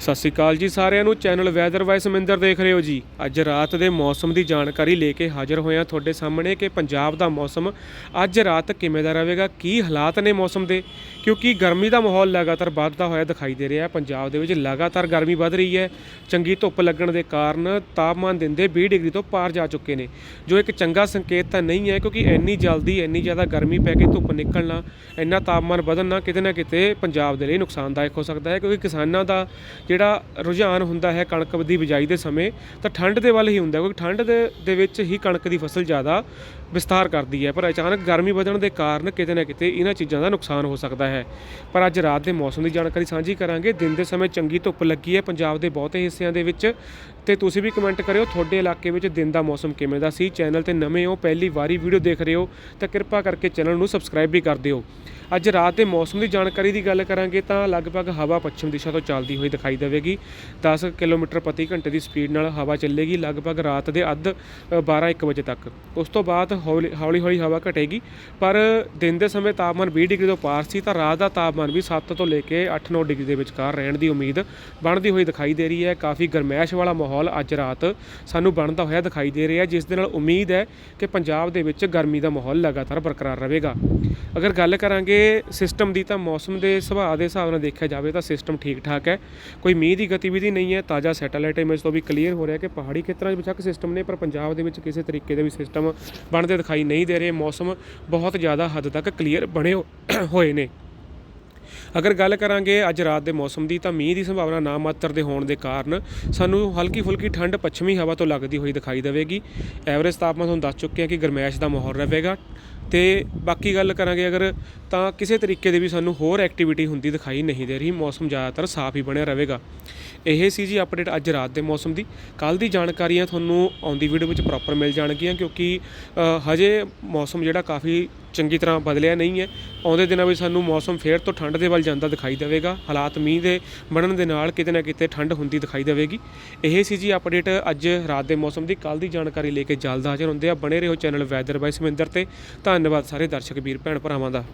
ਸਤਿ ਸ਼੍ਰੀ ਅਕਾਲ ਜੀ ਸਾਰਿਆਂ ਨੂੰ। ਚੈਨਲ ਵੈਦਰ ਵਾਈਸ ਸਮਿੰਦਰ ਦੇਖ ਰਹੇ ਹੋ ਜੀ। ਅੱਜ ਰਾਤ ਦੇ ਮੌਸਮ ਦੀ ਜਾਣਕਾਰੀ ਲੈ ਕੇ ਹਾਜ਼ਰ ਹੋਇਆ ਤੁਹਾਡੇ ਸਾਹਮਣੇ ਕਿ ਪੰਜਾਬ ਦਾ ਮੌਸਮ ਅੱਜ ਰਾਤ ਕਿਵੇਂ ਦਾ ਰਹੇਗਾ, ਕੀ ਹਾਲਾਤ ਨੇ ਮੌਸਮ ਦੇ? ਕਿਉਂਕਿ ਗਰਮੀ ਦਾ ਮਾਹੌਲ ਲਗਾਤਾਰ ਵੱਧਦਾ ਹੋਇਆ ਦਿਖਾਈ ਦੇ ਰਿਹਾ ਹੈ। ਪੰਜਾਬ ਦੇ ਵਿੱਚ ਲਗਾਤਾਰ ਗਰਮੀ ਵੱਧ ਰਹੀ ਹੈ। ਚੰਗੀ ਧੁੱਪ ਲੱਗਣ ਦੇ ਕਾਰਨ ਤਾਪਮਾਨ ਦਿਨ ਦੇ 20 ਡਿਗਰੀ ਤੋਂ ਪਾਰ ਜਾ ਚੁੱਕੇ ਨੇ। ਜੋ ਇੱਕ ਚੰਗਾ ਸੰਕੇਤ ਤਾਂ ਨਹੀਂ ਹੈ ਕਿਉਂਕਿ ਇੰਨੀ ਜਲਦੀ ਇੰਨੀ ਜ਼ਿਆਦਾ ਗਰਮੀ ਪੈ ਕੇ ਧੁੱਪ ਨਿਕਲਣਾ, ਇੰਨਾ ਤਾਪਮਾਨ ਵਧਣਾ ਕਿਤੇ ਨਾ ਕਿਤੇ ਪੰਜਾਬ ਦੇ ਲਈ ਨੁਕਸਾਨਦਾਇਕ ਹੋ ਸਕਦਾ ਹੈ। ਕਿਉਂਕਿ ਕਿਸਾਨਾਂ ਦਾ ਜਿਹੜਾ ਰੁਝਾਨ ਹੁੰਦਾ ਹੈ ਕਣਕ ਦੀ ਬਿਜਾਈ ਦੇ ਸਮੇਂ ਤਾਂ ਠੰਡ ਦੇ ਵੱਲ ਹੀ ਹੁੰਦਾ ਕਿਉਂਕਿ ਠੰਡ ਦੇ ਦੇ ਵਿੱਚ ਹੀ ਕਣਕ ਦੀ ਫਸਲ ਜ਼ਿਆਦਾ ਵਿਸਥਾਰ ਕਰਦੀ ਹੈ, ਪਰ ਅਚਾਨਕ ਗਰਮੀ ਵਧਣ ਦੇ ਕਾਰਨ ਕਿਤੇ ਨਾ ਕਿਤੇ ਇਹਨਾਂ ਚੀਜ਼ਾਂ ਦਾ ਨੁਕਸਾਨ ਹੋ ਸਕਦਾ ਹੈ। ਪਰ ਅੱਜ ਰਾਤ ਦੇ ਮੌਸਮ ਦੀ ਜਾਣਕਾਰੀ ਸਾਂਝੀ ਕਰਾਂਗੇ। ਦਿਨ ਦੇ ਸਮੇਂ ਚੰਗੀ ਧੁੱਪ ਲੱਗੀ ਹੈ ਪੰਜਾਬ ਦੇ ਬਹੁਤੇ ਹਿੱਸਿਆਂ ਦੇ ਵਿੱਚ। ਤੇ ਤੁਸੀਂ ਵੀ ਕਮੈਂਟ ਕਰਿਓ, ਤੁਹਾਡੇ ਇਲਾਕੇ ਵਿੱਚ ਦਿਨ ਦਾ ਮੌਸਮ ਕਿਵੇਂ ਦਾ ਸੀ? ਚੈਨਲ ਤੇ ਨਵੇਂ ਹੋ, ਪਹਿਲੀ ਵਾਰੀ ਵੀਡੀਓ ਦੇਖ ਰਹੇ ਹੋ, ਤਾਂ ਕਿਰਪਾ ਕਰਕੇ ਚੈਨਲ ਨੂੰ ਸਬਸਕ੍ਰਾਈਬ ਵੀ ਕਰ ਦਿਓ। ਅੱਜ ਰਾਤ ਦੇ ਮੌਸਮ ਦੀ ਜਾਣਕਾਰੀ ਦੀ ਗੱਲ ਕਰਾਂਗੇ, ਤਾਂ ਲਗਭਗ ਹਵਾ ਪੱਛਮ ਦਿਸ਼ਾ ਤੋਂ ਚੱਲਦੀ ਹੋਈ ਦਿਖਾਈ ਦੇਵੇਗੀ। 10 ਕਿਲੋਮੀਟਰ ਪ੍ਰਤੀ ਘੰਟੇ ਦੀ ਸਪੀਡ ਨਾਲ ਹਵਾ ਚੱਲੇਗੀ, ਲਗਭਗ ਰਾਤ ਦੇ ਅੱਧ 12-1 ਵਜੇ ਤੱਕ। ਉਸ ਤੋਂ ਬਾਅਦ ਹੌਲੀ ਹੌਲੀ ਹੌਲੀ ਹਵਾ ਘਟੇਗੀ, ਪਰ ਦਿਨ ਦੇ ਸਮੇਂ ਤਾਪਮਾਨ 20 ਡਿਗਰੀ ਤੋਂ ਪਾਰ ਸੀ ਤਾਂ ਰਾਤ ਦਾ ਤਾਪਮਾਨ ਵੀ 7 ਤੋਂ ਲੈ ਕੇ 8-9 ਡਿਗਰੀ ਦੇ ਵਿਚਕਾਰ ਰਹਿਣ ਦੀ ਉਮੀਦ ਬਣਦੀ ਹੋਈ ਦਿਖਾਈ ਦੇ ਰਹੀ ਹੈ। ਕਾਫੀ ਗਰਮੈਸ਼ ਵਾਲਾ ਮਾਹੌਲ ਅੱਜ ਰਾਤ ਸਾਨੂੰ ਬਣਦਾ ਹੋਇਆ ਦਿਖਾਈ ਦੇ ਰਿਹਾ, ਜਿਸ ਦੇ ਨਾਲ ਉਮੀਦ ਹੈ ਕਿ ਪੰਜਾਬ ਦੇ ਵਿੱਚ ਗਰਮੀ ਦਾ ਮਾਹੌਲ ਲਗਾਤਾਰ ਬਰਕਰਾਰ ਰਹੇਗਾ। ਅਗਰ ਗੱਲ ਕਰਾਂਗੇ ਸਿਸਟਮ ਦੀ ਤਾਂ ਮੌਸਮ ਦੇ ਸੁਭਾਅ ਦੇ ਹਿਸਾਬ ਨਾਲ ਦੇਖਿਆ ਜਾਵੇ ਤਾਂ ਸਿਸਟਮ ਠੀਕ ਠਾਕ ਹੈ। ਕੋਈ ਮੀਂਹ ਦੀ ਗਤੀਵਿਧੀ ਨਹੀਂ ਹੈ, ਤਾਜ਼ਾ ਸੈਟੇਲਾਈਟ ਇਮੇਜ ਤੋਂ ਵੀ ਕਲੀਅਰ ਹੋ ਰਿਹਾ ਕਿ ਪਹਾੜੀ ਖੇਤਰਾਂ ਵਿੱਚ ਬੇਸ਼ੱਕ ਸਿਸਟਮ ਨੇ, ਪਰ ਪੰਜਾਬ ਦੇ ਵਿੱਚ ਕਿਸੇ ਤਰੀਕੇ ਦੇ ਵੀ ਸਿਸਟਮ ਬਣਦੇ ਦਿਖਾਈ ਨਹੀਂ ਦੇ ਰਹੇ। ਮੌਸਮ ਬਹੁਤ ਜ਼ਿਆਦਾ ਹੱਦ ਤੱਕ ਕਲੀਅਰ ਬਣੇ ਹੋਏ ਨੇ। ਅਗਰ ਗੱਲ ਕਰਾਂਗੇ ਅੱਜ ਰਾਤ ਦੇ ਮੌਸਮ ਦੀ, ਤਾਂ ਮੀਂਹ ਦੀ ਸੰਭਾਵਨਾ ਨਾ ਮਾਤਰ ਦੇ ਹੋਣ ਦੇ ਕਾਰਨ ਸਾਨੂੰ ਹਲਕੀ ਫੁਲਕੀ ਠੰਡ ਪੱਛਮੀ ਹਵਾ ਤੋਂ ਲੱਗਦੀ ਹੋਈ ਦਿਖਾਈ ਦੇਵੇਗੀ। ਐਵਰੇਜ ਤਾਪਮਾਨ ਤੁਹਾਨੂੰ ਦੱਸ ਚੁੱਕੇ ਹਾਂ ਕਿ ਗਰਮੈਸ਼ ਦਾ ਮਾਹੌਲ ਰਹੇਗਾ। ਤੇ ਬਾਕੀ ਗੱਲ ਕਰਾਂਗੇ ਅਗਰ, ਤਾਂ ਕਿਸੇ ਤਰੀਕੇ ਦੇ ਵੀ ਸਾਨੂੰ ਹੋਰ ਐਕਟੀਵਿਟੀ ਹੁੰਦੀ ਦਿਖਾਈ ਨਹੀਂ ਦੇ ਰਹੀ, ਮੌਸਮ ਜ਼ਿਆਦਾਤਰ ਸਾਫ਼ ਹੀ ਬਣਿਆ ਰਹੇਗਾ। ਇਹ ਸੀ ਜੀ ਅਪਡੇਟ ਅੱਜ ਰਾਤ ਦੇ ਮੌਸਮ ਦੀ। ਕੱਲ ਦੀ ਜਾਣਕਾਰੀਆਂ ਤੁਹਾਨੂੰ ਆਉਂਦੀ ਵੀਡੀਓ ਵਿੱਚ ਪ੍ਰੋਪਰ ਮਿਲ ਜਾਣਗੀਆਂ, ਕਿਉਂਕਿ ਹਜੇ ਮੌਸਮ ਜਿਹੜਾ ਕਾਫੀ ਚੰਗੀ ਤਰ੍ਹਾਂ ਬਦਲਿਆ ਨਹੀਂ ਹੈ। ਆਉਂਦੇ ਦਿਨਾਂ ਵਿੱਚ ਸਾਨੂੰ ਮੌਸਮ ਫੇਰ ਤੋਂ ਠੰਡ ਦੇ ਵੱਲ ਜਾਂਦਾ ਦਿਖਾਈ ਦੇਵੇਗਾ। ਹਾਲਾਤ ਮੀਂਹ ਦੇ ਬਣਨ ਦੇ ਨਾਲ ਕਿਤੇ ਨਾ ਕਿਤੇ ਠੰਡ ਹੁੰਦੀ ਦਿਖਾਈ ਦੇਵੇਗੀ। ਇਹ ਸੀ ਜੀ ਅਪਡੇਟ ਅੱਜ ਰਾਤ ਦੇ ਮੌਸਮ ਦੀ। ਕੱਲ ਦੀ ਜਾਣਕਾਰੀ ਲੈ ਕੇ ਜਲਦ ਹਾਜ਼ਰ ਹੁੰਦੇ ਆ। ਬਣੇ ਰਹੋ ਚੈਨਲ ਵੈਦਰ ਬਾਈ ਸਮਿੰਦਰ ਤੇ। ਧੰਨਵਾਦ ਸਾਰੇ ਦਰਸ਼ਕ ਵੀਰ ਭੈਣ ਭਰਾਵਾਂ ਦਾ।